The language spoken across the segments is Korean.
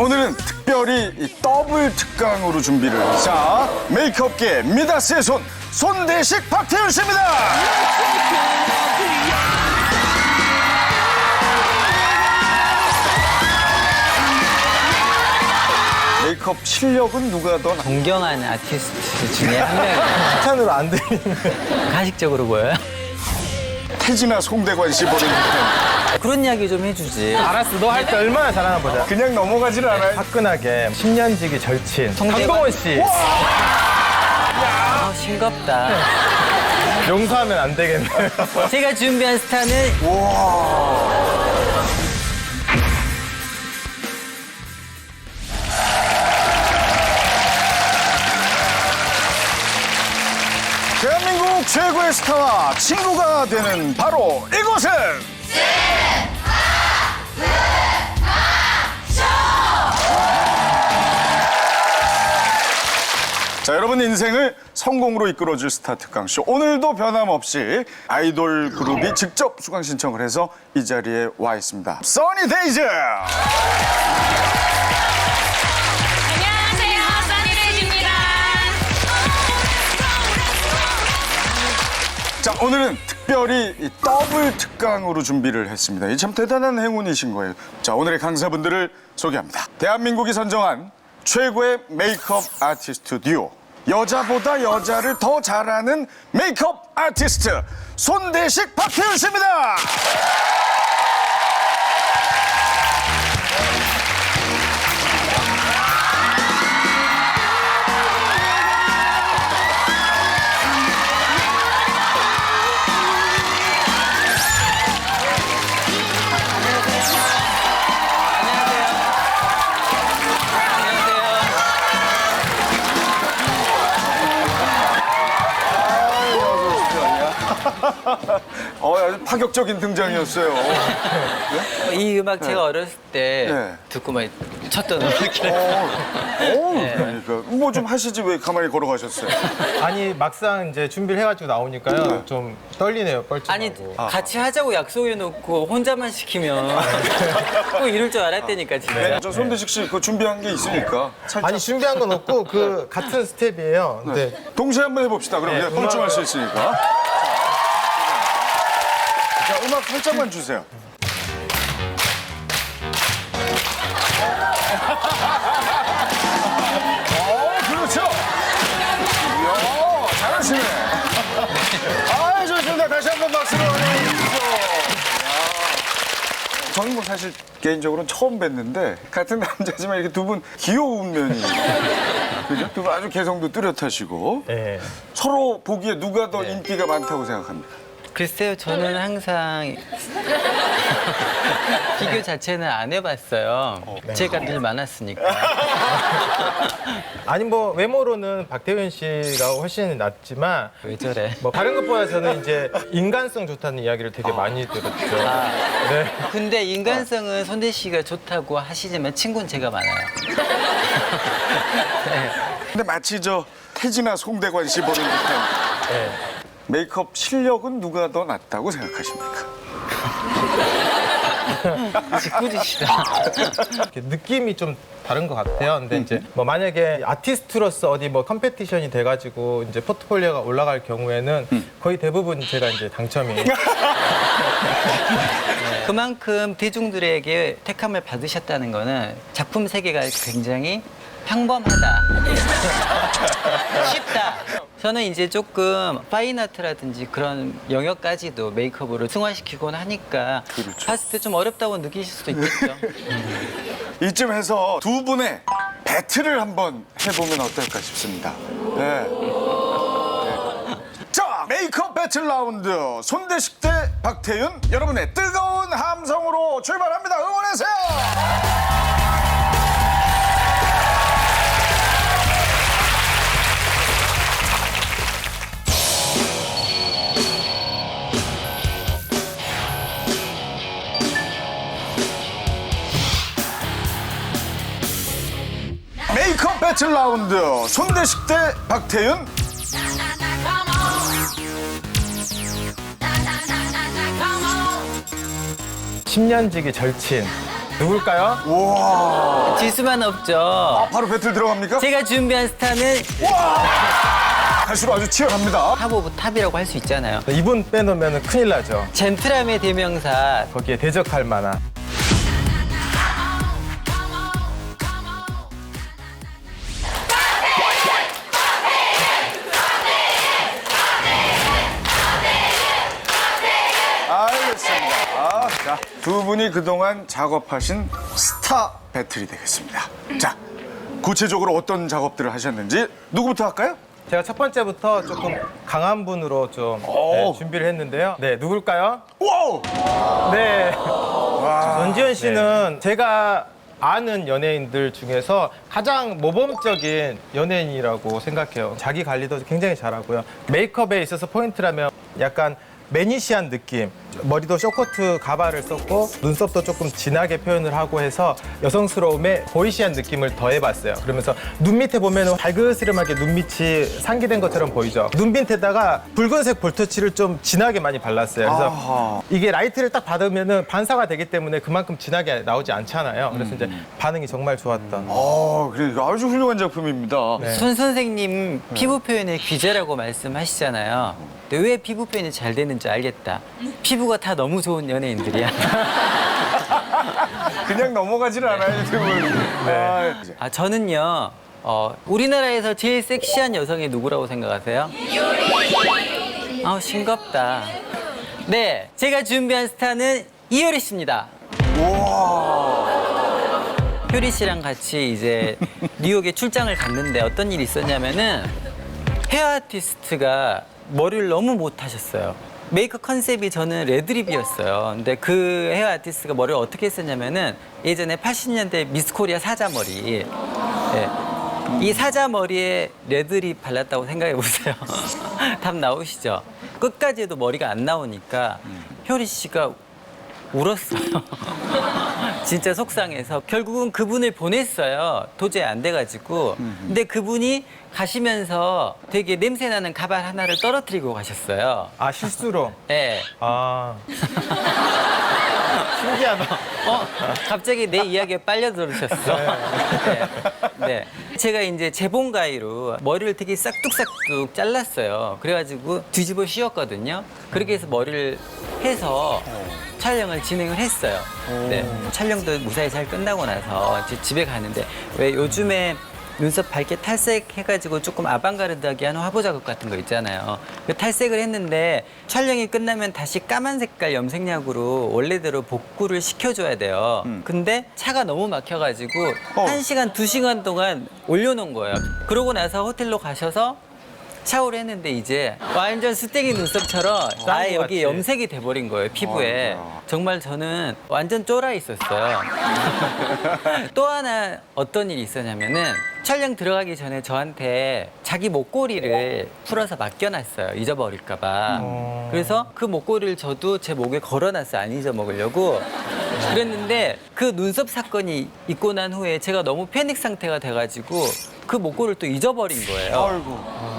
오늘은 특별히 이 더블 특강으로 준비를 자 메이크업계 미다스의 손 손대식 박태윤 씨입니다. 메이크업 실력은 누가 더 나? 존경하는 아티스트 중에 한 명이에요. 칭찬으로 안 들리는. 가식적으로 보여요? 태진아 송대관 씨 보는 듯한 그런 이야기 좀 해주지. 알았어, 너 할 때 얼마나 잘하나 보자. 그냥 넘어가질 않아요. 화끈하게 10년 지기 절친 성대관. 강동원 씨 아, 싱겁다. 용서하면 안 되겠네. 제가 준비한 스타는 대한민국 최고의 스타와 친구가 되는 바로 이곳은 자 여러분 인생을 성공으로 이끌어줄 스타 특강쇼. 오늘도 변함없이 아이돌 그룹이 직접 수강 신청을 해서 이 자리에 와 있습니다. 써니 데이즈 오늘은 특별히 이 더블 특강으로 준비를 했습니다. 이 참 대단한 행운이신 거예요. 자 오늘의 강사분들을 소개합니다. 대한민국이 선정한 최고의 메이크업 아티스트 듀오. 여자보다 여자를 더 잘하는 메이크업 아티스트 손대식 박혜윤 씨입니다. 아주 파격적인 등장이었어요. 이 음악 제가 어렸을 때 네. 듣고 막 쳤던 음악이라. 어, 그러니까 뭐 좀 하시지 왜 가만히 걸어가셨어요? 아니 막상 이제 준비를 해가지고 나오니까요 좀 떨리네요 뻘쭘하고. 아니 같이 하자고 약속해놓고 혼자만 시키면 꼭 이럴 줄 알았다니까 진짜. 네, 저 손대식 씨 그 준비한 게 있으니까 살짝 아니 준비한 건 없고 그 같은 스텝이에요. 근데 동시에 한번 해봅시다. 그럼 네, 내가 뻘쭘할 수 있으니까. 자, 음악 살짝만 주세요. 어, 그렇죠. 이야, 잘하시네. 아, 좋습니다. 다시 한 번 박수로 환영해 주시죠. 야. 저는 뭐 사실 개인적으로는 처음 뵀는데 같은 남자지만 이렇게 두 분 귀여운 면이 그죠? 두 분 아주 개성도 뚜렷하시고 예. 서로 보기에 누가 더 인기가 많다고 생각합니까? 글쎄요, 저는 항상 비교 자체는 안 해봤어요. 제가 늘 많았으니까. 아니 뭐 외모로는 박태윤 씨가 훨씬 낫지만 왜 저래? 뭐 다른 것보다 저는 이제 인간성 좋다는 이야기를 되게 많이 들었죠. 네. 근데 인간성은 손대 씨가 좋다고 하시지만 친구는 제가 많아요. 근데 마치 저 태진아 송대관 씨 보는 듯한 네. 메이크업 실력은 누가 더 낫다고 생각하십니까? 짓궂으시다. 이렇게 느낌이 좀 다른 것 같아요. 근데 이제 뭐 만약에 아티스트로서 어디 뭐 컴페티션이 돼가지고 이제 포트폴리오가 올라갈 경우에는 거의 대부분 제가 이제 당첨이 그만큼 대중들에게 택함을 받으셨다는 거는 작품 세계가 굉장히 평범하다. 쉽다. 저는 이제 조금 파인아트라든지 그런 영역까지도 메이크업으로 승화시키곤 하니까 그렇죠. 봤을 때 좀 어렵다고 느끼실 수도 있겠죠. 이쯤 해서 두 분의 배틀을 한번 해보면 어떨까 싶습니다. 네. 네. 자, 메이크업 배틀 라운드 손대식 대 박태윤 여러분의 뜨거운 함성으로 출발합니다. 응원해주세요. 배틀 라운드 손대식 대 박태윤 10년지기 절친 누굴까요? 우와. 지수만 없죠. 아, 바로 배틀 들어갑니까? 제가 준비한 스타는 갈수록 아주 치열합니다. 탑 오브 탑이라고 할 수 있잖아요. 이분 빼놓으면 큰일 나죠. 젠틀함의 대명사 거기에 대적할 만한. 알겠습니다. 아, 자, 두 분이 그동안 작업하신 스타 배틀이 되겠습니다. 자, 구체적으로 어떤 작업들을 하셨는지 누구부터 할까요? 제가 첫 번째부터 조금 강한 분으로 좀 오. 네, 준비를 했는데요. 네, 누굴까요? 와우! 네. 와, 전지현 씨는 제가 아는 연예인들 중에서 가장 모범적인 연예인이라고 생각해요. 자기 관리도 굉장히 잘하고요. 메이크업에 있어서 포인트라면 약간 매니시한 느낌. 머리도 쇼커트 가발을 썼고 눈썹도 조금 진하게 표현을 하고 해서 여성스러움에 보이시한 느낌을 더해봤어요. 그러면서 눈 밑에 보면 발그스름하게 눈밑이 상기된 것처럼 보이죠. 눈 밑에다가 붉은색 볼터치를 좀 진하게 많이 발랐어요. 그래서 아하. 이게 라이트를 딱 받으면은 반사가 되기 때문에 그만큼 진하게 나오지 않잖아요. 그래서 이제 반응이 정말 좋았던. 아, 그래 아주 훌륭한 작품입니다. 네. 손 선생님 피부 표현의 귀재라고 말씀하시잖아요. 근데 왜 피부 표현이 잘 되는지 알겠다. 피부 가 다 너무 좋은 연예인들이야. 그냥 넘어가질 않아요, 이 팀은. 아, 아 저는요. 어, 우리나라에서 제일 섹시한 여성이 누구라고 생각하세요? 아 싱겁다. 네, 제가 준비한 스타는 이효리 씨입니다. 효리 씨랑 같이 이제 뉴욕에 출장을 갔는데 어떤 일이 있었냐면은 헤어 아티스트가 머리를 너무 못 하셨어요. 메이크업 컨셉이 저는 레드립이었어요. 근데 그 헤어 아티스트가 머리를 어떻게 했었냐면은 예전에 80년대 미스 코리아 사자머리. 예. 이 사자머리에 레드립 발랐다고 생각해 보세요. 답 나오시죠? 끝까지 해도 머리가 안 나오니까 효리 씨가 울었어요. 진짜 속상해서 결국은 그분을 보냈어요. 도저히 안 돼가지고. 근데 그분이 가시면서 되게 냄새나는 가발 하나를 떨어뜨리고 가셨어요. 아 실수로. 네. 아 신기하다. 어, 갑자기 내 이야기에 빨려 들으셨어. 네. 네. 제가 이제 재봉 가위로 머리를 되게 싹둑싹둑 잘랐어요. 그래가지고 뒤집어 씌웠거든요. 그렇게 해서 머리를 해서 촬영을 진행을 했어요. 네. 촬영도 무사히 잘 끝나고 나서 이제 집에 가는데 왜 요즘에 눈썹 밝게 탈색해가지고 조금 아방가르드하게 하는 화보 작업 같은 거 있잖아요. 그 탈색을 했는데 촬영이 끝나면 다시 까만 색깔 염색약으로 원래대로 복구를 시켜줘야 돼요. 근데 차가 너무 막혀가지고 어. 한 시간 두 시간 동안 올려놓은 거예요. 그러고 나서 호텔로 가셔서 샤워를 했는데 이제 완전 수땡이 눈썹처럼 아예 것 여기. 염색이 돼버린 거예요 피부에 아이고야. 정말 저는 완전 쫄아 있었어요 또 하나 어떤 일이 있었냐면은 촬영 들어가기 전에 저한테 자기 목걸이를 풀어서 맡겨놨어요 잊어버릴까봐 어. 그래서 그 목걸이를 저도 제 목에 걸어놨어요 안 잊어먹으려고 그랬는데 그 눈썹 사건이 있고 난 후에 제가 너무 패닉 상태가 돼가지고 그 목걸이를 또 잊어버린 거예요 아이고.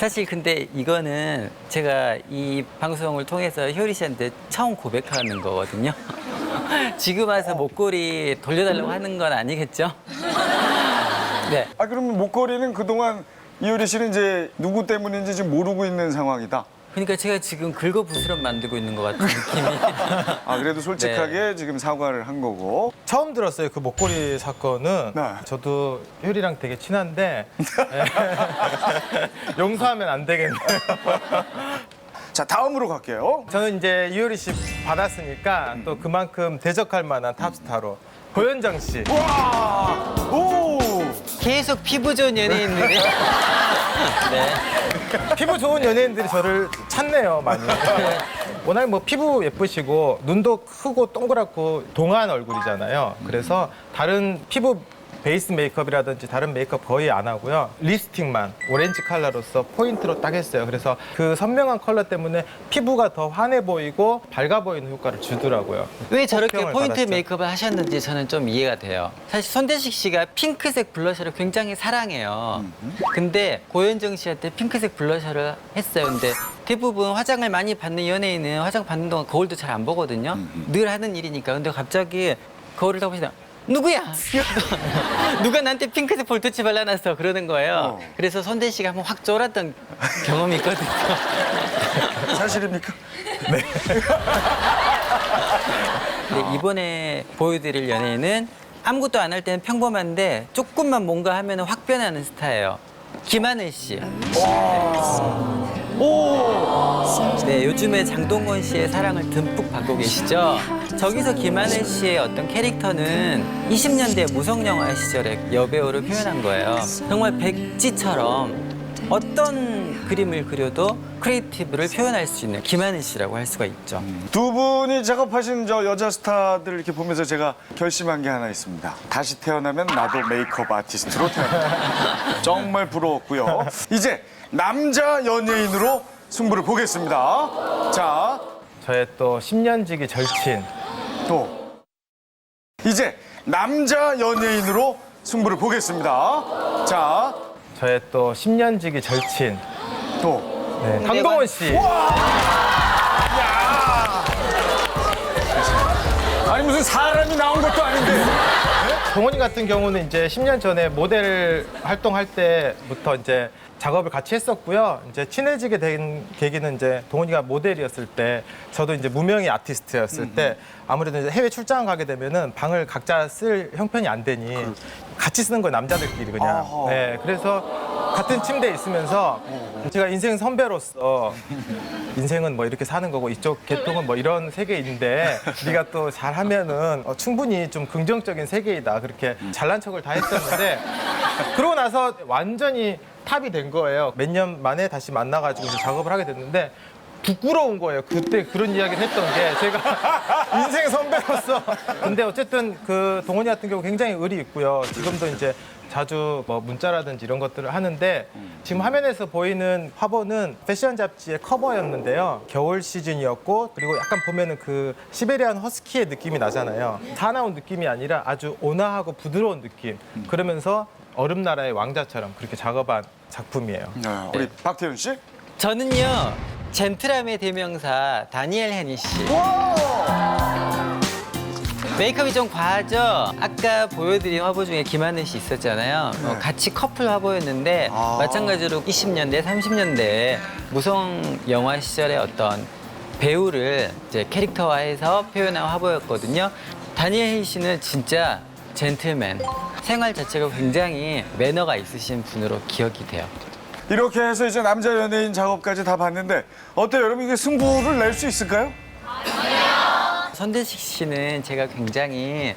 사실 근데 이거는 제가 이 방송을 통해서 효리 씨한테 처음 고백하는 거거든요. 지금 와서 목걸이 돌려달라고 하는 건 아니겠죠? 네. 아, 그러면 목걸이는 그동안 이효리 씨는 이제 누구 때문인지 지금 모르고 있는 상황이다. 그러니까 제가 지금 긁어부스럼 만들고 있는 것 같은 느낌이. 아, 그래도 솔직하게 네. 지금 사과를 한 거고. 처음 들었어요 그 목걸이 사건은. 네. 저도 효리랑 되게 친한데 용서하면 안 되겠네요. 자, 다음으로 갈게요. 저는 이제 이효리 씨 받았으니까 또 그만큼 대적할 만한 탑스타로 고현정 씨. 와! 오! 계속 피부 좋은 연예인들이. 네. 피부 좋은 연예인들이 저를 찾네요 많이. 워낙 뭐 피부 예쁘시고 눈도 크고 동그랗고 동안 얼굴이잖아요. 그래서 다른 피부 베이스 메이크업이라든지 다른 메이크업 거의 안 하고요. 립스틱만 오렌지 컬러로서 포인트로 딱 했어요. 그래서 그 선명한 컬러 때문에 피부가 더 환해 보이고 밝아 보이는 효과를 주더라고요. 왜 저렇게 호평을 포인트 받았죠. 메이크업을 하셨는지 저는 좀 이해가 돼요. 사실 손대식 씨가 핑크색 블러셔를 굉장히 사랑해요. 근데 고현정 씨한테 핑크색 블러셔를 했어요. 근데 대부분 화장을 많이 받는 연예인은 화장 받는 동안 거울도 잘 안 보거든요. 늘 하는 일이니까. 근데 갑자기 거울을 딱 보시다 누구야? 누가 나한테 핑크색 볼터치 발라놨어 그러는 거예요. 어. 그래서 손대 씨가 한번 확 쫄았던 경험이 있거든요. 사실입니까? 근데 이번에 보여드릴 연예인은 아무것도 안 할 때는 평범한데 조금만 뭔가 하면 확 변하는 스타예요. 김하늘 씨. 네, 요즘에 장동건 씨의 사랑을 듬뿍 받고 계시죠? 저기서 김하늘 씨의 어떤 캐릭터는 20년대 무성 영화 시절의 여배우를 표현한 거예요. 정말 백지처럼 어떤 그림을 그려도 크리에이티브를 표현할 수 있는 김하늘 씨라고 할 수가 있죠. 두 분이 작업하신 저 여자 스타들 이렇게 보면서 제가 결심한 게 하나 있습니다. 다시 태어나면 나도 메이크업 아티스트로 태어난다. 정말 부러웠고요. 이제 남자 연예인으로 승부를 보겠습니다. 자, 저의 또 10년 지기 절친 또 이제 남자 연예인으로 승부를 보겠습니다. 자, 저의 또 10년 지기 절친 또 네, 강동원 씨. 아 무슨 사람이 나온 것도 아닌데. 동원이 같은 경우는 이제 10년 전에 모델 활동할 때부터 이제 작업을 같이 했었고요. 이제 친해지게 된 계기는 이제 동원이가 모델이었을 때 저도 이제 무명의 아티스트였을 때 아무래도 이제 해외 출장 가게 되면은 방을 각자 쓸 형편이 안 되니 같이 쓰는 거예요 남자들끼리 그냥. 네, 그래서 같은 침대에 있으면서 제가 인생 선배로서 인생은 뭐 이렇게 사는 거고 이쪽 계통은 뭐 이런 세계인데 네가 또 잘하면은 어, 충분히 좀 긍정적인 세계이다. 그렇게 잘난 척을 다 했었는데 그러고 나서 완전히 탑이 된 거예요. 몇 년 만에 다시 만나가지고 이제 작업을 하게 됐는데 부끄러운 거예요 그때 그런 이야기를 했던 게 제가 인생 선배로서 근데 어쨌든 그 동원이 같은 경우 굉장히 의리 있고요 지금도 이제 자주 뭐 문자라든지 이런 것들을 하는데 지금 화면에서 보이는 화보는 패션 잡지의 커버였는데요. 겨울 시즌이었고 그리고 약간 보면은 그 시베리안 허스키의 느낌이 나잖아요. 사나운 느낌이 아니라 아주 온화하고 부드러운 느낌. 그러면서 얼음 나라의 왕자처럼 그렇게 작업한 작품이에요. 네, 우리 박태윤 씨. 저는요 젠틀함의 대명사 다니엘 헤니 씨. 메이크업이 좀 과하죠? 아까 보여드린 화보 중에 김하늘 씨 있었잖아요. 어, 같이 커플 화보였는데 아. 마찬가지로 20년대, 30년대 무성 영화 시절의 어떤 배우를 이제 캐릭터화해서 표현한 화보였거든요. 다니엘 헤니 씨는 진짜 젠틀맨. 생활 자체가 굉장히 매너가 있으신 분으로 기억이 돼요. 이렇게 해서 이제 남자 연예인 작업까지 다 봤는데 어때요, 여러분? 이게 승부를 낼 수 있을까요? 선대식 씨는 제가 굉장히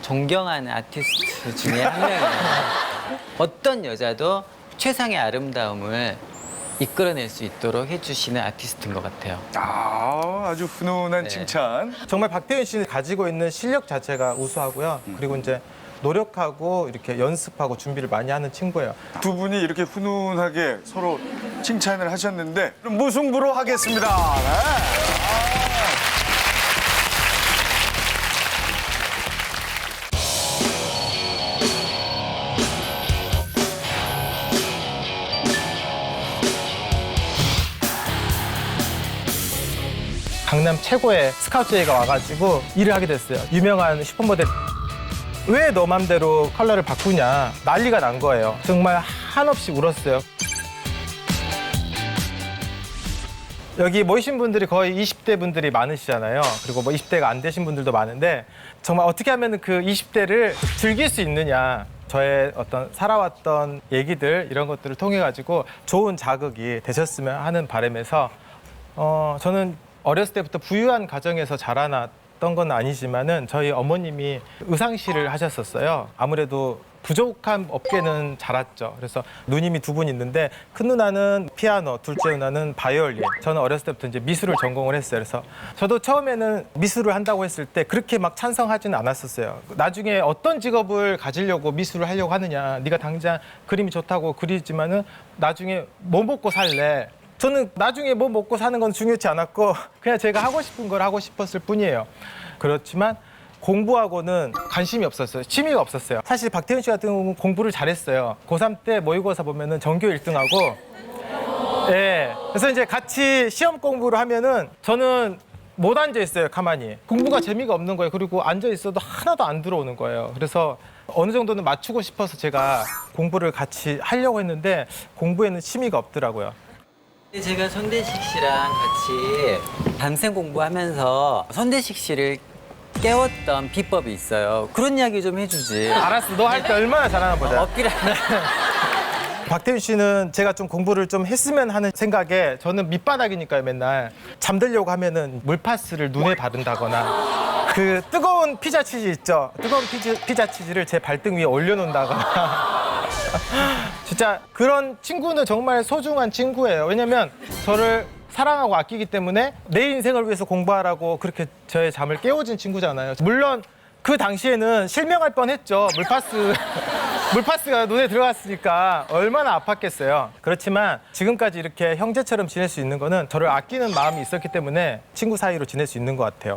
존경하는 아티스트 중에 한 명이에요. 어떤 여자도 최상의 아름다움을 이끌어낼 수 있도록 해주시는 아티스트인 것 같아요. 아, 아주 훈훈한 네. 칭찬. 정말 박태윤 씨는 가지고 있는 실력 자체가 우수하고요. 그리고 이제 노력하고 이렇게 연습하고 준비를 많이 하는 친구예요. 두 분이 이렇게 훈훈하게 서로 칭찬을 하셨는데 그럼 무승부로 하겠습니다. 네. 강남 최고의 스카우트 제이가 와가지고 일을 하게 됐어요. 유명한 슈퍼모델. 왜 너 맘대로 컬러를 바꾸냐 난리가 난 거예요. 정말 한없이 울었어요. 여기 모이신 분들이 거의 20대 분들이 많으시잖아요. 그리고 뭐 20대가 안 되신 분들도 많은데 정말 어떻게 하면 그 20대를 즐길 수 있느냐. 저의 어떤 살아왔던 얘기들 이런 것들을 통해 가지고 좋은 자극이 되셨으면 하는 바람에서 어, 저는 어렸을 때부터 부유한 가정에서 자라났 던건 아니지만은 저희 어머님이 의상실을 하셨었어요. 아무래도 부족한 업계는 자랐죠. 그래서 누님이 두 분 있는데 큰 누나는 피아노, 둘째 누나는 바이올린. 저는 어렸을 때부터 이제 미술을 전공을 했어요. 그래서 저도 처음에는 미술을 한다고 했을 때 그렇게 막 찬성하지는 않았었어요. 나중에 어떤 직업을 가지려고 미술을 하려고 하느냐. 네가 당장 그림이 좋다고 그리지만은 나중에 뭐 먹고 살래. 저는 나중에 뭐 먹고 사는 건 중요치 않았고 그냥 제가 하고 싶은 걸 하고 싶었을 뿐이에요. 그렇지만 공부하고는 관심이 없었어요. 취미가 없었어요. 사실 박태윤 씨 같은 경우는 공부를 잘했어요. 고3 때 모의고사 보면은 전교 1등하고 예. 그래서 이제 같이 시험 공부를 하면은 저는 못 앉아 있어요 가만히 공부가 재미가 없는 거예요 그리고 앉아 있어도 하나도 안 들어오는 거예요 그래서 어느 정도는 맞추고 싶어서 제가 공부를 같이 하려고 했는데 공부에는 취미가 없더라고요 제가 손대식 씨랑 같이 밤샘 공부하면서 손대식 씨를 깨웠던 비법이 있어요. 그런 이야기 좀 해주지. 알았어. 너 할 때 얼마나 잘하나 보자. 어필 박태윤 씨는 제가 좀 공부를 좀 했으면 하는 생각에 저는 밑바닥이니까요 맨날. 잠들려고 하면은 물파스를 눈에 바른다거나. 그 뜨거운 피자 치즈 있죠? 뜨거운 피자, 피자 치즈를 제 발등 위에 올려놓는다거나 진짜 그런 친구는 정말 소중한 친구예요 왜냐면 저를 사랑하고 아끼기 때문에 내 인생을 위해서 공부하라고 그렇게 저의 잠을 깨워준 친구잖아요 물론 그 당시에는 실명할 뻔했죠 물파스 물파스가 눈에 들어갔으니까 얼마나 아팠겠어요. 그렇지만 지금까지 이렇게 형제처럼 지낼 수 있는 거는 저를 아끼는 마음이 있었기 때문에 친구 사이로 지낼 수 있는 것 같아요.